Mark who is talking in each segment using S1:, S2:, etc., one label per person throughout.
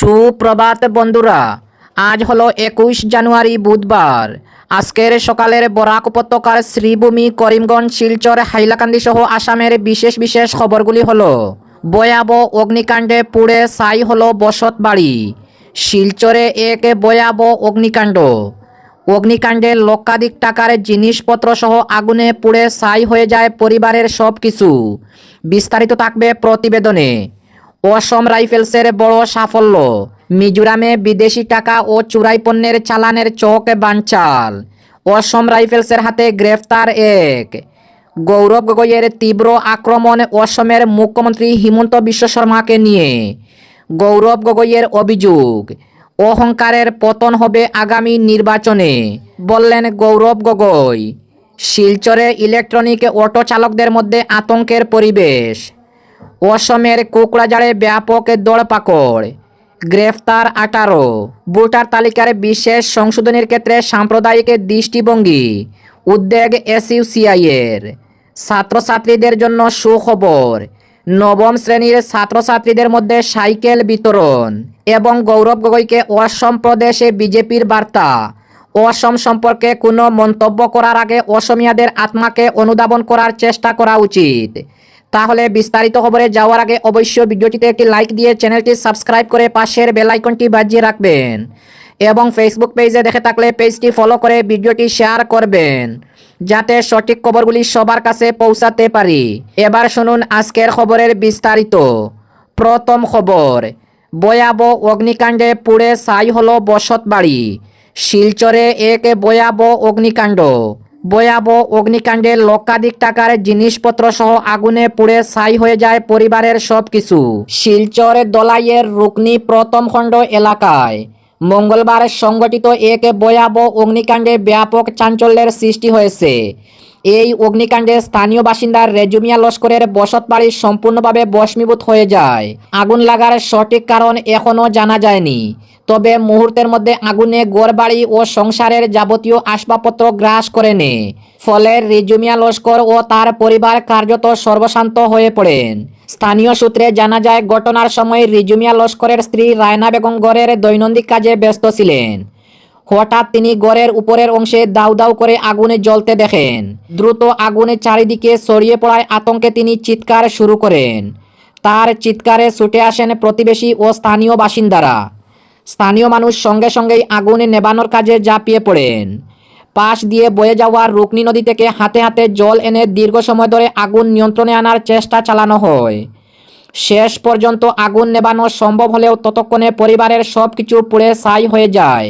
S1: সুপ্রভাত বন্ধুরা, আজ হলো একুশ জানুয়ারি বুধবার। আজকের সকালের বরাক উপত্যকার শ্রীভূমি করিমগঞ্জ, শিলচর, হাইলাকান্দি সহ আসামের বিশেষ বিশেষ খবরগুলি হলো, ভয়াবহ অগ্নিকাণ্ডে পুড়ে ছাই হলো বসত বাড়ি। শিলচরে এক ভয়াবহ অগ্নিকাণ্ড। অগ্নিকাণ্ডে লক্ষাধিক টাকার জিনিসপত্র সহ আগুনে পুড়ে ছাই হয়ে যায় পরিবারের সব কিছু বিস্তারিত থাকবে প্রতিবেদনে। অসম রাইফেলসের বড় সাফল্য। মিজোরামে বিদেশি টাকা ও চুরাই পণ্যের চালানের চোখ বানচাল। অসম রাইফেলসের হাতে গ্রেফতার এক। গৌরব গগৈয়ের তীব্র আক্রমণ অসমের মুখ্যমন্ত্রী হিমন্ত বিশ্ব শর্মাকে নিয়ে। গৌরব গগৈয়ের অভিযোগ, অহংকারের পতন হবে আগামী নির্বাচনে। বললেন গৌরব গগৈ, শিলচরে ইলেকট্রনিক অটো চালকদের মধ্যে আতঙ্কের পরিবেশ। অসমের কোকড়াঝাড়ে ব্যাপক দৌড়পাকড় গ্রেফতার আঠারো। ভোটার তালিকার বিশেষ সংশোধনের ক্ষেত্রে সাম্প্রদায়িক দৃষ্টিভঙ্গি, উদ্বেগ এসইউসিআইয়ের। ছাত্রছাত্রীদের জন্য সুখবর, নবম শ্রেণির ছাত্রছাত্রীদের মধ্যে সাইকেল বিতরণ এবং গৌরব গগৈকে অসম প্রদেশে বিজেপির বার্তা। অসম সম্পর্কে কোনো মন্তব্য করার আগে অসমিয়াদের আত্মাকে অনুধাবন করার চেষ্টা করা উচিত। তাহলে বিস্তারিত খবরে যাওয়ার আগে অবশ্যই ভিডিওটিতে একটি লাইক দিয়ে চ্যানেলটি সাবস্ক্রাইব করে পাশের বেল আইকনটি বাজিয়ে রাখবেন এবং ফেসবুক পেজে দেখে থাকলে পেজটি ফলো করে ভিডিওটি শেয়ার করবেন যাতে সঠিক খবরগুলি সবার কাছে পৌঁছাতে পারি। এবার শুনুন আজকের খবরের বিস্তারিত। প্রথম খবর, ভয়াবহ অগ্নিকাণ্ডে পুড়ে ছাই হলো বসত বাড়ি শিলচরে এক ভয়াবহ অগ্নিকাণ্ড। ভয়াবহ অগ্নিকাণ্ডে লক্ষাধিক টাকার জিনিসপত্র সহ আগুনে পুড়ে ছাই হয়ে যায় পরিবারের সব কিছু শিলচর দলাইয়ের রুকনি প্রথম খণ্ড এলাকায়। মঙ্গলবার সংগঠিত এক বয়াব অগ্নিকাণ্ডে ব্যাপক চাঞ্চল্যের সৃষ্টি হয়েছে। এই অগ্নিকাণ্ডে স্থানীয় বাসিন্দা রেজুমিয়া লস্করের বসত বাড়ি সম্পূর্ণভাবে বশমীভূত হয়ে যায়। আগুন লাগার সঠিক কারণ এখনও জানা যায়নি। তবে মুহূর্তের মধ্যে আগুনে গড়বাড়ি ও সংসারের যাবতীয় আসবাবপত্র গ্রাস করে নে ফলে রেজুমিয়া লস্কর ও তার পরিবার কার্যত সর্বশান্ত হয়ে পড়েন। স্থানীয় সূত্রে জানা যায়, ঘটনার সময় রিজুমিয়া লস্করের স্ত্রী রায়না বেগম গড়ের দৈনন্দিন কাজে ব্যস্ত ছিলেন। হঠাৎ তিনি গড়ের উপরের অংশে দাউ দাউ করে আগুনে জ্বলতে দেখেন। দ্রুত আগুনে চারিদিকে ছড়িয়ে পড়ায় আতঙ্কে তিনি চিৎকার শুরু করেন। তার চিৎকারে ছুটে আসেন প্রতিবেশী ও স্থানীয় বাসিন্দারা। স্থানীয় মানুষ সঙ্গে সঙ্গেই আগুনে নেবানোর কাজে ঝাঁপিয়ে পড়েন। পাশ দিয়ে বয়ে যাওয়া রুকনি নদী থেকে হাতে হাতে জল এনে দীর্ঘ সময় ধরে আগুন নিয়ন্ত্রণে আনার চেষ্টা চালানো হয়। শেষ পর্যন্ত আগুন নেবানো সম্ভব হলেও ততক্ষণে পরিবারের সব কিছু পুড়ে ছাই হয়ে যায়।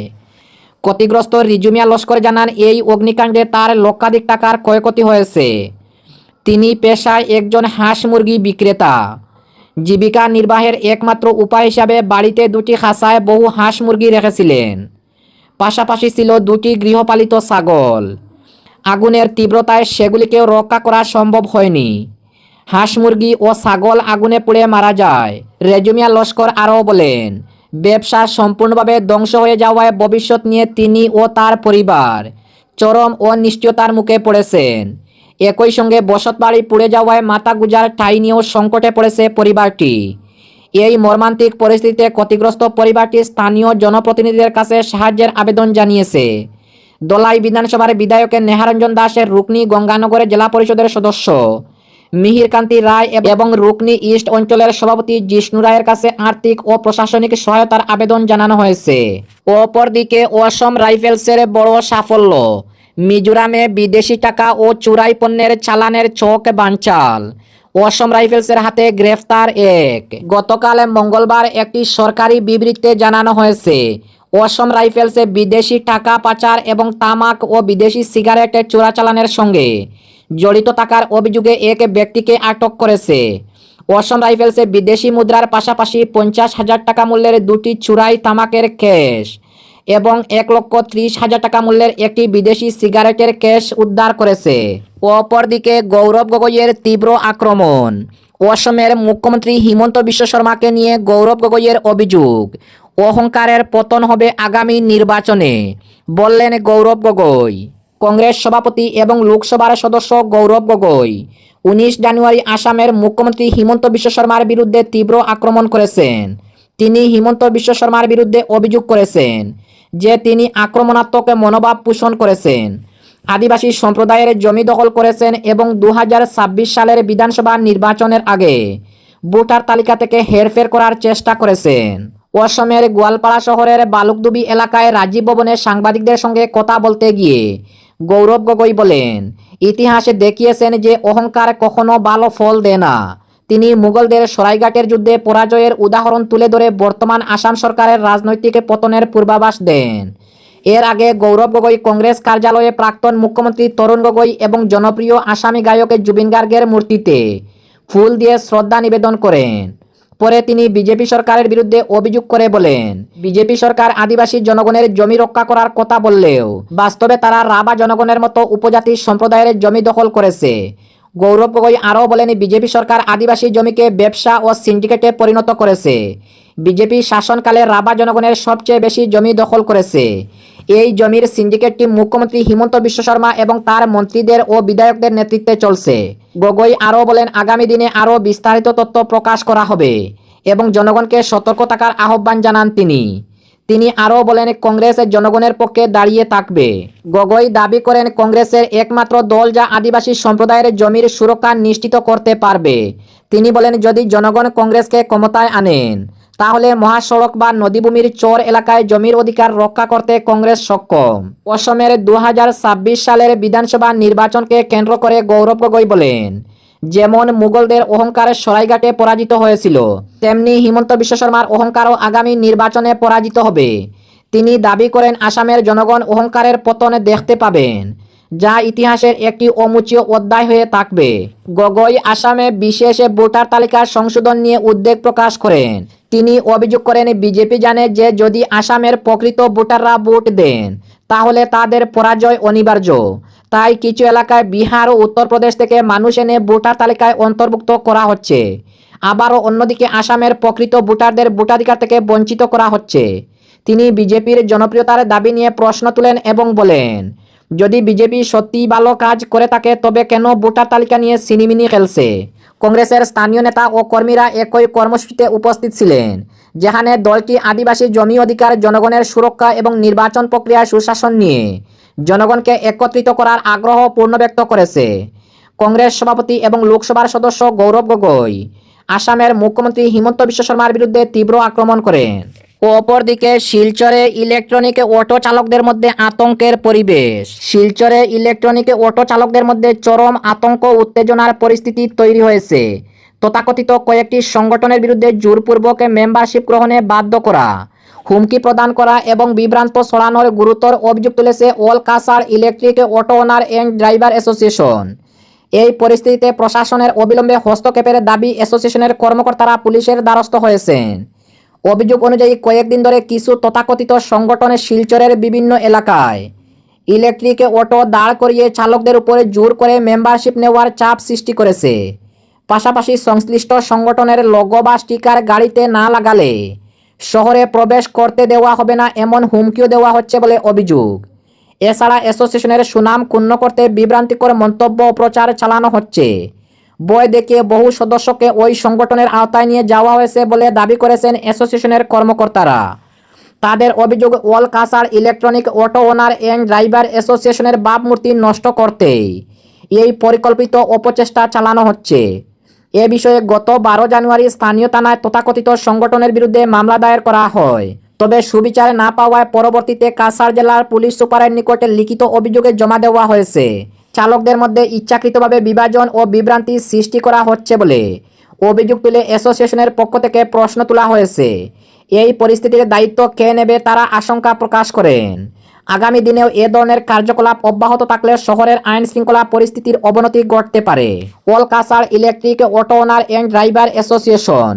S1: ক্ষতিগ্রস্ত রিজুমিয়া লস্কর জানান, এই অগ্নিকাণ্ডে তার লক্ষাধিক টাকার ক্ষয়ক্ষতি হয়েছে। তিনি পেশায় একজন হাঁস মুরগি বিক্রেতা। জীবিকা নির্বাহের একমাত্র উপায় হিসাবে বাড়িতে দুটি খাঁচায় বহু হাঁস মুরগি রেখেছিলেন। পাশাপাশি ছিল দুটি গৃহপালিত ছাগল। আগুনের তীব্রতায় সেগুলিকেও রক্ষা করা সম্ভব হয়নি। হাঁস মুরগি ও ছাগল আগুনে পুড়ে মারা যায়, রেজুমিয়া লস্কর আরও বলেন। ব্যবসা সম্পূর্ণভাবে ধ্বংস হয়ে যাওয়ায় ভবিষ্যৎ নিয়ে তিনি ও তার পরিবার চরম অনিশ্চয়তার মুখে পড়েছেন। একই সঙ্গে বসত বাড়ি পুড়ে যাওয়ায় মাথা গুজার ঠাই নিয়েও সংকটে পড়েছে পরিবারটি। এই মর্মান্তিক পরিস্থিতিতে ক্ষতিগ্রস্ত পরিবারটি স্থানীয় জনপ্রতিনিধিদের কাছে সাহায্যের আবেদন জানিয়েছে। দলাই বিধানসভার বিধায়কের নেহারঞ্জন দাসের রুকনি গঙ্গানগরের জেলা পরিষদের সদস্য। মিহিরকান্তি রায় এবং রুকনি ইস্ট অঞ্চলের সভাপতি জিষ্ণু রায়ের কাছে আর্থিক ও প্রশাসনিক সহায়তার আবেদন জানানো হয়েছে। অপরদিকে অসম রাইফেলসের বড় সাফল্য, মিজোরামে বিদেশি টাকা ও চুরাই পণ্যের চালানের চোখ বাঞ্চাল অসম রাইফেলসের হাতে গ্রেফতার এক। গতকাল মঙ্গলবার একটি সরকারি বিবৃতিতে জানানো হয়েছে, অসম রাইফেলসে বিদেশি টাকা পাচার এবং তামাক ও বিদেশি সিগারেটের চোরাচালানের সঙ্গে জড়িত থাকার অভিযোগে এক ব্যক্তিকে আটক করেছে। অসম রাইফেলসে বিদেশি মুদ্রার পাশাপাশি পঞ্চাশ হাজার টাকা মূল্যের দুটি চুরাই তামাকের ক্যাশ এবং এক লক্ষ ত্রিশ হাজার টাকা মূল্যের একটি বিদেশি সিগারেটের ক্যাশ উদ্ধার করেছে। অপরদিকে গৌরব গগৈয়ের তীব্র আক্রমণ। অসমের মুখ্যমন্ত্রী হিমন্ত বিশ্ব শর্মাকে নিয়ে গৌরব গগৈয়ের অভিযোগ, অহংকারের পতন হবে আগামী নির্বাচনে। বললেন গৌরব গগৈ। কংগ্রেস সভাপতি এবং লোকসভার সদস্য গৌরব গগৈ। উনিশ জানুয়ারি আসামের মুখ্যমন্ত্রী হিমন্ত বিশ্ব শর্মার বিরুদ্ধে তীব্র আক্রমণ করেছেন। তিনি হিমন্ত বিশ্ব শর্মার বিরুদ্ধে অভিযোগ করেছেন যে তিনি আক্রমণাত্মক মনোভাব পোষণ করেছেন। আদিবাসী সম্প্রদায়ের জমি দখল করেছেন এবং দু হাজার ছাব্বিশ সালের বিধানসভা নির্বাচনের আগে ভোটার তালিকা থেকে হেরফের করার চেষ্টা করেছেন। অসমের গোয়ালপাড়া শহরের বালুকদুবি এলাকায় রাজীব ভবনে সাংবাদিকদের সঙ্গে কথা বলতে গিয়ে গৌরব গগৈ বলেন, ইতিহাসে দেখিয়েছেন যে অহংকার কখনো ভালো ফল দেয় না। তিনি মুঘলদের সরাইঘাটের যুদ্ধে পরাজয়ের উদাহরণ তুলে ধরে বর্তমান আসাম সরকারের রাজনৈতিক পতনের পূর্বাভাস দেন। এর আগে গৌরব গগৈ কংগ্রেস কার্যালয়ে প্রাক্তন মুখ্যমন্ত্রী তরুণ গগৈ এবং জনপ্রিয় আসামি গায়ক জুবিন গার্গের মূর্তিতে ফুল দিয়ে শ্রদ্ধা নিবেদন করেন। পরে তিনি বিজেপি সরকারের বিরুদ্ধে অভিযোগ করে বলেন, বিজেপি সরকার আদিবাসী জনগণের জমি রক্ষা করার কথা বললেও বাস্তবে তারা রাবা জনগণের মতো উপজাতি সম্প্রদায়ের জমি দখল করেছে। গৌরব গগৈ আরও বলেন, বিজেপি সরকার আদিবাসী জমিকে ব্যবসা ও সিন্ডিকেটে পরিণত করেছে। বিজেপি শাসনকালে রাবা জনগণের সবচেয়ে বেশি জমি দখল করেছে। এই জমির সিন্ডিকেটটি মুখ্যমন্ত্রী হিমন্ত বিশ্ব শর্মা এবং তার মন্ত্রীদের ও বিধায়কদের নেতৃত্বে চলছে। গগৈ আরও বলেন, আগামী দিনে আরও বিস্তারিত তথ্য প্রকাশ করা হবে এবং জনগণকে সতর্ক থাকার আহ্বান জানান তিনি। তিনি আরও বলেন, কংগ্রেস জনগণের পক্ষে দাঁড়িয়ে থাকবে। গগৈ দাবি করেন, কংগ্রেসের একমাত্র দল যা আদিবাসী সম্প্রদায়ের জমির সুরক্ষা নিশ্চিত করতে পারবে। তিনি বলেন, যদি জনগণ কংগ্রেসকে ক্ষমতায় আনেন তাহলে মহাসড়ক বা নদীভূমির চর এলাকায় জমির অধিকার রক্ষা করতে কংগ্রেস সক্ষম। অসমের দু হাজার ছাব্বিশ সালের বিধানসভা নির্বাচনকে কেন্দ্র করে গৌরব গগৈ বলেন, যেমন মুঘলদের অহংকারে সরাইঘাটে পরাজিত হয়েছিল, তেমনি হিমন্ত বিশ্ব শর্মার অহংকারও আগামী নির্বাচনে পরাজিত হবে। তিনি দাবি করেন আসামের জনগণ অহংকারের পতনে দেখতে পাবেন, যা ইতিহাসের একটি অমুচীয় অধ্যায় হয়ে থাকবে। গগৈ আসামে বিশেষ ভোটার তালিকার সংশোধন নিয়ে উদ্বেগ প্রকাশ করেন। তিনি অভিযোগ করেন, বিজেপি জানে যে যদি আসামের প্রকৃত ভোটাররা ভোট দেন, তাহলে তাদের পরাজয় অনিবার্য। তাই কিছু এলাকায় বিহার ও উত্তরপ্রদেশ থেকে মানুষ এনে ভোটার তালিকায় অন্তর্ভুক্ত করা হচ্ছে। আবারও অন্যদিকে আসামের প্রকৃত ভোটারদের ভোটাধিকার থেকে বঞ্চিত করা হচ্ছে। তিনি বিজেপির জনপ্রিয়তার দাবি নিয়ে প্রশ্ন তুলেন এবং বলেন, যদি বিজেপি সত্যিই ভালো কাজ করে থাকে, তবে কেন ভোটার তালিকা নিয়ে সিনিমিনি খেলছে? কংগ্রেসের স্থানীয় নেতা ও কর্মীরা একই কর্মসূচিতে উপস্থিত ছিলেন, যেখানে দলটি আদিবাসী জমি অধিকার, জনগণের সুরক্ষা এবং নির্বাচন প্রক্রিয়ার সুশাসন নিয়ে জনগণকে একত্রিত করার আগ্রহ পূর্ণ ব্যক্ত করেছে। কংগ্রেস সভাপতি এবং লোকসভার সদস্য গৌরব গগৈ, আসামের মুখ্যমন্ত্রী হিমন্ত বিশ্ব শর্মার বিরুদ্ধে তীব্র আক্রমণ করেন। অপরদিকে শিলচরে ইলেকট্রনিক অটো চালকদের মধ্যে আতঙ্কের পরিবেশ। শিলচরে ইলেকট্রনিক অটো চালকদের মধ্যে চরম আতঙ্ক উত্তেজনার পরিস্থিতি তৈরি হয়েছে। তথাকথিত কয়েকটি সংগঠনের বিরুদ্ধে জোরপূর্বক মেম্বারশিপ গ্রহণে বাধ্য করা, হুমকি প্রদান করা এবং বিভ্রান্ত ছড়ানোর গুরুতর অভিযোগ তুলেছে all কাসার electric auto owner and driver association. এই পরিস্থিতিতে প্রশাসনের অবিলম্বে হস্তক্ষেপের দাবি অ্যাসোসিয়েশনের কর্মকর্তারা পুলিশের দ্বারস্থ হয়েছেন। অভিযোগ অনুযায়ী কয়েকদিন ধরে কিছু তথাকথিত সংগঠনের শিলচরের বিভিন্ন এলাকায়। ইলেকট্রিক, অটো দাঁড় করিয়ে চালকদের উপরে জোর করে মেম্বারশিপ নেওয়ার চাপ সৃষ্টি করেছে। পাশাপাশি সংশ্লিষ্ট সংগঠনের লোগো বা স্টিকার গাড়িতে না লাগালে শহরে প্রবেশ করতে দেওয়া হবে না এমন হুমকিও দেওয়া হচ্ছে বলে অভিযোগ। এছাড়া অ্যাসোসিয়েশনের সুনাম ক্ষুণ্ণ করতে বিভ্রান্তিকর মন্তব্য প্রচার চালানো হচ্ছে। বই দেখিয়ে বহু সদস্যকে ওই সংগঠনের আওতায় নিয়ে যাওয়া হয়েছে বলে দাবি করেছেন অ্যাসোসিয়েশনের কর্মকর্তারা। তাদের অভিযোগ ওয়াল কাসার electronic auto owner and driver অ্যাসোসিয়েশনের ভাবমূর্তি নষ্ট করতে এই পরিকল্পিত অপচেষ্টা চালানো হচ্ছে। এ বিষয়ে গত বারো জানুয়ারি স্থানীয় থানায় তথাকথিত সংগঠনের বিরুদ্ধে মামলা দায়ের করা হয়। তবে সুবিচার না পাওয়ায় পরবর্তীতে কাসার জেলার পুলিশ সুপারের নিকটে লিখিত অভিযোগে জমা দেওয়া হয়েছে। চালকদের মধ্যে ইচ্ছাকৃতভাবে বিভাজন ও বিভ্রান্তি সৃষ্টি করা হচ্ছে বলে অভিযোগ তুলে অ্যাসোসিয়েশনের পক্ষ থেকে প্রশ্ন তোলা হয়েছে। এই পরিস্থিতির দায়িত্ব কে নেবে তারা আশঙ্কা প্রকাশ করেন। আগামী দিনেও এ ধরনের কার্যকলাপ অব্যাহত থাকলে শহরের আইন শৃঙ্খলা পরিস্থিতির অবনতি ঘটতে পারে। কলকাসার electric, auto owner and driver association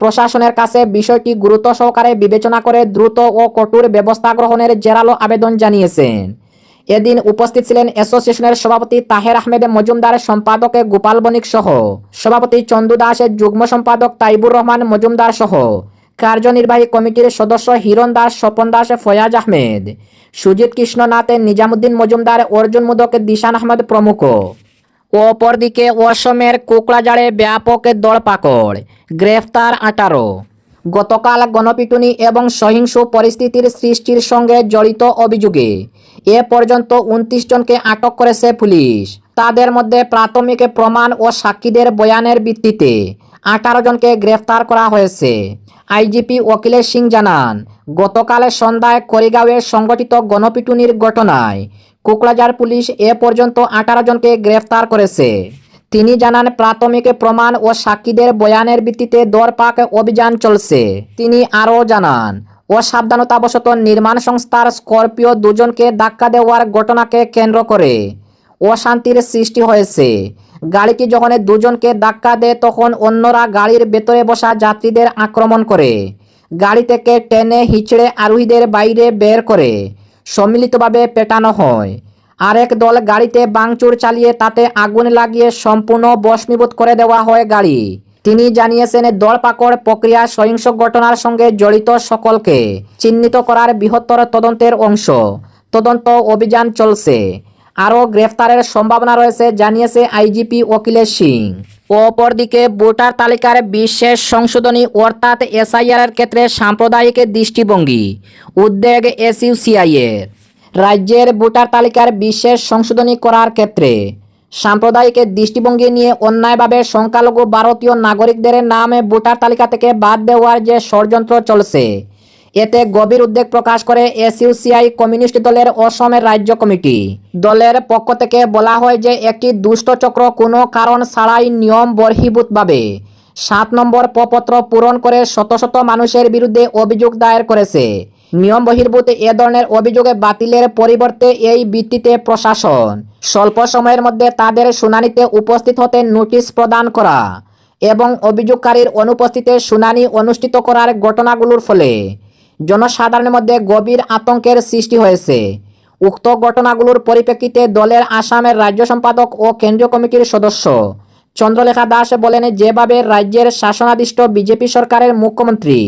S1: প্রশাসনের কাছে বিষয়টি গুরুত্ব সহকারে বিবেচনা করে দ্রুত ও কঠোর ব্যবস্থা গ্রহণের জেরালো আবেদন জানিয়েছেন। এদিন উপস্থিত ছিলেন অ্যাসোসিয়েশনের সভাপতি তাহের আহমেদ মজুমদার, সম্পাদক গোপাল বণিক সহ। সভাপতি চন্দু দাসের যুগ্ম সম্পাদক তাইবুর রহমান মজুমদার সহ। কার্যনির্বাহী কমিটির সদস্য হিরণ দাস, স্বপন দাস, ফয়াজ আহমেদ। সুজিত কৃষ্ণনাথ, নিজামুদ্দিন মজুমদার, অর্জুন মুদক, দিশান আহমেদ প্রমুখ। অপরদিকে অসমের কোকড়াঝাড়ে ব্যাপক দড়পাকড় গ্রেফতার আঠারো। গতকাল গণপিটুনি এবং সহিংস পরিস্থিতির সৃষ্টির সঙ্গে জড়িত অভিযোগে এ পর্যন্ত উনত্রিশ জনকে আটক করেছে পুলিশ। তাদের মধ্যে প্রাথমিক প্রমাণ ও সাক্ষীদের বয়ানের ভিত্তিতে আঠারো জনকে গ্রেফতার করা হয়েছে। আইজিপি ওকিলের সিং জানান, গতকাল সন্ধ্যায় করিগাঁওয়ে সংগঠিত গণপিটুনির ঘটনায় কোকরাঝার পুলিশ এ পর্যন্ত আঠারো জনকে গ্রেফতার করেছে। তিনি জানান, প্রাথমিক প্রমাণ ও সাক্ষীদের বয়ানের ভিত্তিতে দরপাক অভিযান চলছে। তিনি আরও জানান, অসাবধানতাবশত নির্মাণ সংস্থার স্করপিও দুজনকে ধাক্কা দেওয়ার ঘটনাকে কেন্দ্র করে অশান্তির সৃষ্টি হয়েছে। গাড়িটি যখন দুজনকে ধাক্কা দেয়, তখন অন্যরা গাড়ির ভেতরে বসা যাত্রীদের আক্রমণ করে। গাড়ি থেকে টেনে হিচড়ে আরোহীদের বাইরে বের করে। সম্মিলিতভাবে পেটানো হয়। আরেক দল গাড়িতে বাংচুর চালিয়ে তাতে আগুন লাগিয়ে সম্পূর্ণ বশমীভূত করে দেওয়া হয় গাড়ি। তিনি জানিয়েছেন দলপাকড় প্রক্রিয়া সহিংস ঘটনার সঙ্গে জড়িত সকলকে চিহ্নিত করার বৃহত্তর তদন্তের অংশ। তদন্ত অভিযান চলছে। আরও গ্রেফতারের সম্ভাবনা রয়েছে, জানিয়েছে আইজিপি ওকিলেশ সিং। অপরদিকে, ভোটার তালিকার বিশেষ সংশোধনী অর্থাৎ এসআইআর ক্ষেত্রে সাম্প্রদায়িক দৃষ্টিভঙ্গি। উদ্বেগ এসইউসিআই এর রাজ্যের ভোটার তালিকার বিশেষ সংশোধনী করার ক্ষেত্রে সাম্প্রদায়িক দৃষ্টিভঙ্গি নিয়ে অন্যায়ভাবে সংখ্যালঘু ভারতীয় নাগরিকদের নামে ভোটার তালিকা থেকে বাদ দেওয়ার যে ষড়যন্ত্র চলছে, এতে গভীর উদ্বেগ প্রকাশ করে এসইউসিআই কমিউনিস্ট দলের অসমের রাজ্য কমিটি। দলের পক্ষ থেকে বলা হয় যে একটি দুষ্ট চক্র কোনো কারণ ছাড়াই নিয়ম বর্হিভূতভাবে সাত নম্বর প্রপত্র পূরণ করে শত শত মানুষের বিরুদ্ধে অভিযোগ দায়ের করেছে। নিয়ম বহির্ভূত এ ধরনের অভিযোগে বাতিলের পরিবর্তে এই ভিত্তিতে প্রশাসন স্বল্প সময়ের মধ্যে তাদের শুনানিতে উপস্থিত হতে নোটিশ প্রদান করা এবং অভিযোগকারীর অনুপস্থিতিতে শুনানি অনুষ্ঠিত করার ঘটনাগুলোর ফলে জনসাধারণের মধ্যে গভীর আতঙ্কের সৃষ্টি হয়েছে। উক্ত ঘটনাগুলোর পরিপ্রেক্ষিতে দলের আসামের রাজ্য সম্পাদক ও কেন্দ্রীয় কমিটির সদস্য চন্দ্রলেখা দাস বলেন, যেভাবে রাজ্যের শাসনাদিষ্ট বিজেপি সরকারের মুখ্যমন্ত্রী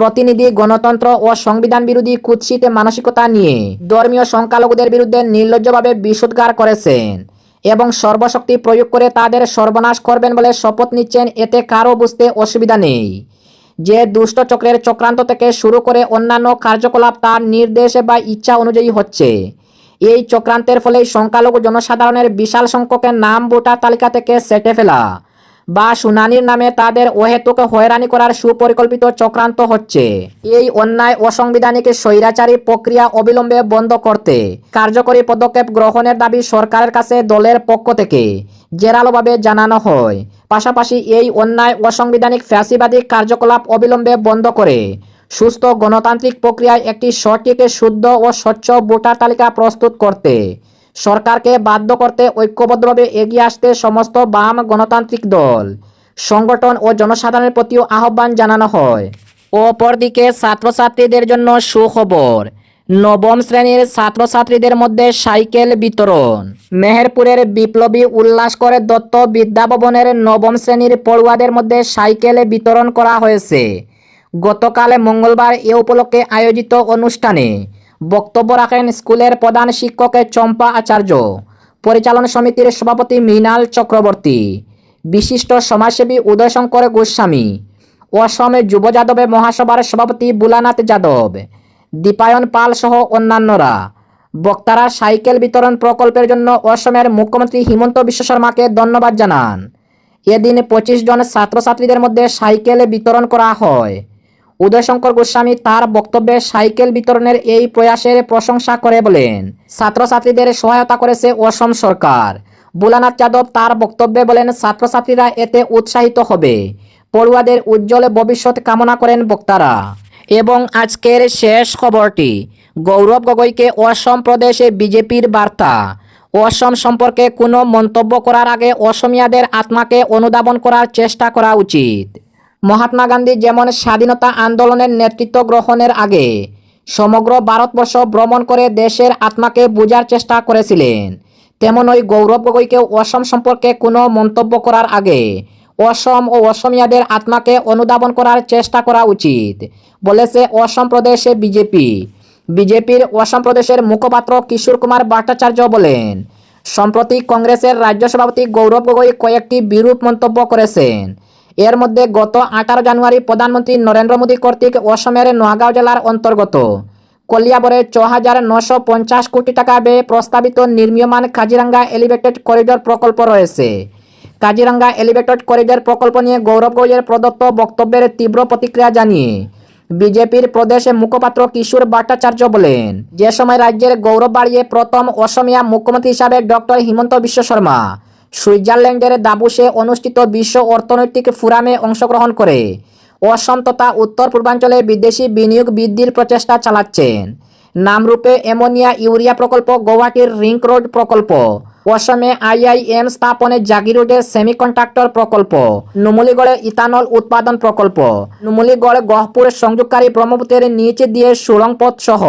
S1: প্রতিনিধি, গণতন্ত্র ও সংবিধান বিরোধী কুৎসিত মানসিকতা নিয়ে ধর্মীয় সংখ্যালঘুদের বিরুদ্ধে নির্লজ্জভাবে বিষোদ্গার করেছেন এবং সর্বশক্তি প্রয়োগ করে তাদের সর্বনাশ করবেন বলে শপথ নিচ্ছেন। এতে কারও বুঝতে অসুবিধা নেই। যে দুষ্ট চক্রের চক্রান্ত থেকে শুরু করে অন্যান্য কার্যকলাপ তার নির্দেশ বা ইচ্ছা অনুযায়ী হচ্ছে। এই চক্রান্তের ফলে সংখ্যালঘু জনসাধারণের বিশাল সংখ্যকের নাম ভোটার তালিকা থেকে সেটে ফেলা। বা শুনানির নামে তাদের অহেতুক হয়রানি করার সুপরিকল্পিত চক্রান্ত হচ্ছে। এই অন্যায় অসাংবিধানিক স্বৈরাচারী প্রক্রিয়া অবিলম্বে বন্ধ করতে কার্যকরী পদক্ষেপ গ্রহণের দাবি সরকারের কাছে দলের পক্ষ থেকে, জেরালোভাবে জানানো হয়। পাশাপাশি এই অন্যায় অসাংবিধানিক ফ্যাসিবাদী কার্যকলাপ অবিলম্বে বন্ধ করে সুস্থ গণতান্ত্রিক প্রক্রিয়ায় একটি সঠিক, শুদ্ধ ও স্বচ্ছ ভোটার তালিকা প্রস্তুত করতে সরকারকে বাধ্য করতে ঐক্যবদ্ধভাবে এগিয়ে আসতে সমস্ত বাম গণতান্ত্রিক দল, সংগঠন ও জনসাধারণের প্রতিও আহ্বান জানানো হয়। অপরদিকে ছাত্রছাত্রীদের জন্য সুখবর, নবম শ্রেণির ছাত্রছাত্রীদের মধ্যে সাইকেল বিতরণ। মেহেরপুরের বিপ্লবী উল্লাসকর দত্ত বিদ্যাভবনের নবম শ্রেণির পড়ুয়াদের মধ্যে সাইকেল বিতরণ করা হয়েছে। গতকাল মঙ্গলবার এ উপলক্ষে আয়োজিত অনুষ্ঠানে বক্তব্য রাখেন স্কুলের প্রধান শিক্ষক চম্পা আচার্য, পরিচালনা সমিতির সভাপতি মৃণাল চক্রবর্তী, বিশিষ্ট সমাজসেবী উদয়শঙ্কর গোস্বামী অসম যুব যাদবে মহাসভার সভাপতি বুলানাথ যাদব, দীপায়ন পাল সহ অন্যান্যরা। বক্তারা সাইকেল বিতরণ প্রকল্পের জন্য অসমের মুখ্যমন্ত্রী হিমন্ত বিশ্ব শর্মাকে ধন্যবাদ জানান। এদিন পঁচিশ জন ছাত্রছাত্রীদের মধ্যে সাইকেল বিতরণ করা হয়। উদয়শঙ্কর গোস্বামী তার বক্তব্যে সাইকেল বিতরণের এই প্রয়াসের প্রশংসা করে বলেন, ছাত্রছাত্রীদের সহায়তা করেছে অসম সরকার। বুলানাথ যাদব তার বক্তব্যে বলেন, ছাত্রছাত্রীরা এতে উৎসাহিত হবে। পড়ুয়াদের উজ্জ্বল ভবিষ্যৎ কামনা করেন বক্তারা। এবং আজকের শেষ খবরটি, গৌরব গগৈকে অসম প্রদেশে বিজেপির বার্তা। অসম সম্পর্কে কোনো মন্তব্য করার আগে অসমিয়াদের আত্মাকে অনুধাবন করার চেষ্টা করা উচিত। মহাত্মা গান্ধী যেমন স্বাধীনতা আন্দোলনের নেতৃত্ব গ্রহণের আগে সমগ্র ভারতবর্ষ ভ্রমণ করে দেশের আত্মাকে বোঝার চেষ্টা করেছিলেন, তেমন ওই গৌরব গগৈকেও অসম সম্পর্কে কোনো মন্তব্য করার আগে অসম ও অসমিয়াদের আত্মাকে অনুধাবন করার চেষ্টা করা উচিত, বলেছে অসম প্রদেশে বিজেপি। বিজেপির অসম প্রদেশের মুখপাত্র কিশোর কুমার ভট্টাচার্য বলেন, সম্প্রতি কংগ্রেসের রাজ্য সভাপতি গৌরব গগৈ কয়েকটি বিরূপ মন্তব্য করেছেন। এর মধ্যে গত আঠারো জানুয়ারি প্রধানমন্ত্রী নরেন্দ্র মোদী কর্তৃক অসমের নোয়াগাঁও জেলার অন্তর্গত। কলিয়াবরে ছ হাজার নশো পঞ্চাশ কোটি টাকা ব্যয়ে প্রস্তাবিত নির্মীয়মান কাজিরাঙ্গা এলিভেটেড করিডোর প্রকল্প রয়েছে। কাজিরাঙ্গা এলিভেটেড করিডোর প্রকল্প নিয়ে গৌরব গৌরের প্রদত্ত বক্তব্যের তীব্র প্রতিক্রিয়া জানিয়ে বিজেপির প্রদেশ মুখপাত্র কিশোর ভট্টাচার্য বলেন, যে সময় রাজ্যের গৌরব বাড়িয়ে প্রথম অসমিয়া মুখ্যমন্ত্রী হিসাবে ডক্টর হিমন্ত বিশ্ব শর্মা সুইজারল্যান্ডের দাবুসে অনুষ্ঠিত বিশ্ব অর্থনৈতিক ফোরামে অংশগ্রহণ করে। অসম তথা উত্তর পূর্বাঞ্চলে বিদেশি বিনিয়োগ বৃদ্ধির প্রচেষ্টা চালাচ্ছেন নামরূপে অ্যামোনিয়া ইউরিয়া প্রকল্প গৌহাটির রিঙ্ক রোড প্রকল্প। অসমে আইআইএম স্থাপনে জাগিরোডে সেমিকন্ডাক্টর প্রকল্প। নুমলিগড়ে ইথানল উৎপাদন প্রকল্প। নুমলিগড় গহপুর সংযোগকারী ব্রহ্মপুত্রের নিচে দিয়ে সুড়ং পথ সহ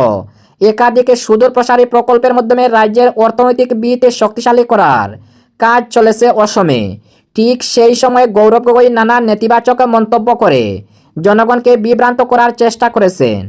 S1: একাধিক সুদূর প্রসারী প্রকল্পের মাধ্যমে রাজ্যের অর্থনৈতিক ভিত শক্তিশালী করার কাজ চলেছে অসমে। ঠিক সেই সময় গৌরব গগৈ নানা নেতিবাচক মন্তব্য করে জনগণকে বিভ্রান্ত করার চেষ্টা করেছেন